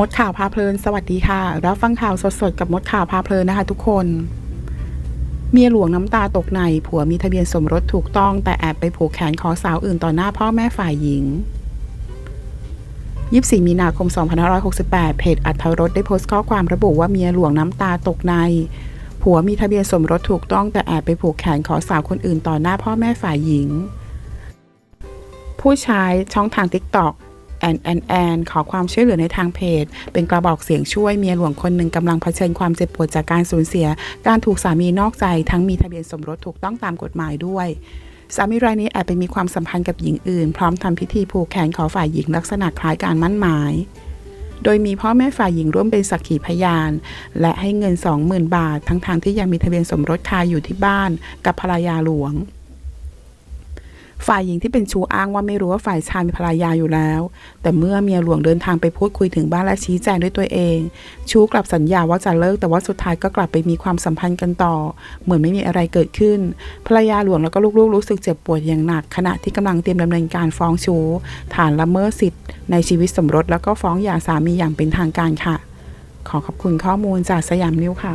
มดข่าวพาเพลิน สวัสดีค่ะ รับฟังข่าวสดๆ กับมดข่าวพาเพลินนะคะทุกคน เมียหลวงน้ำตาตกใน ผัวมีทะเบียนสมรสถูกต้อง แต่แอบไปผูกแขนขอสาวอื่นต่อหน้าพ่อแม่ฝ่ายหญิง 24 มีนาคม 2568 เพจอัธรสได้โพสต์ข้อความระบุว่าเมียหลวงน้ำตาตกใน ผัวมีทะเบียนสมรสถูกต้อง แต่แอบไปผูกแขนขอสาวคนอื่นต่อหน้าพ่อแม่ฝ่ายหญิง ผู้ใช้ช่องทาง TikTok แอนแอนแอนขอความช่วยเหลือในทางเพจ เป็นกระบอกเสียงช่วยเมียหลวงคนหนึ่งกำลังเผชิญความเจ็บปวดจากการสูญเสีย การถูกสามีนอกใจ ทั้งมีทะเบียนสมรสถูกต้องตามกฎหมายด้วยสามีรายนี้แอบไปมีความสัมพันธ์กับหญิงอื่น พร้อมทำพิธีผูกแขนขอฝ่ายหญิงลักษณะคล้ายการมั่นหมาย โดยมีพ่อแม่ฝ่ายหญิงร่วมเป็นสักขีพยาน และให้เงิน 20,000 บาท ทั้งทางที่ยังมีทะเบียนสมรสคาอยู่ที่บ้านกับภรรยาหลวง ฝ่ายหญิงที่เป็นชูอ้างว่าไม่รู้ว่าฝ่ายชายมีภรรยาอยู่แล้ว แต่เมื่อเมียหลวงเดินทางไปพูดคุยถึงบ้านและชี้แจงด้วยตัวเอง ชูกลับสัญญาว่าจะเลิก แต่ว่าสุดท้ายก็กลับไปมีความสัมพันธ์กันต่อ เหมือนไม่มีอะไรเกิดขึ้น ภรรยาหลวงแล้วก็ลูกๆ รู้สึกเจ็บปวดอย่างหนัก ขณะที่กำลังเตรียมดำเนินการฟ้องชูฐานละเมิดสิทธิ์ในชีวิตสมรสแล้วก็ฟ้องหย่าสามีอย่างเป็นทางการค่ะ ขอขอบคุณข้อมูลจากสยามนิวค่ะ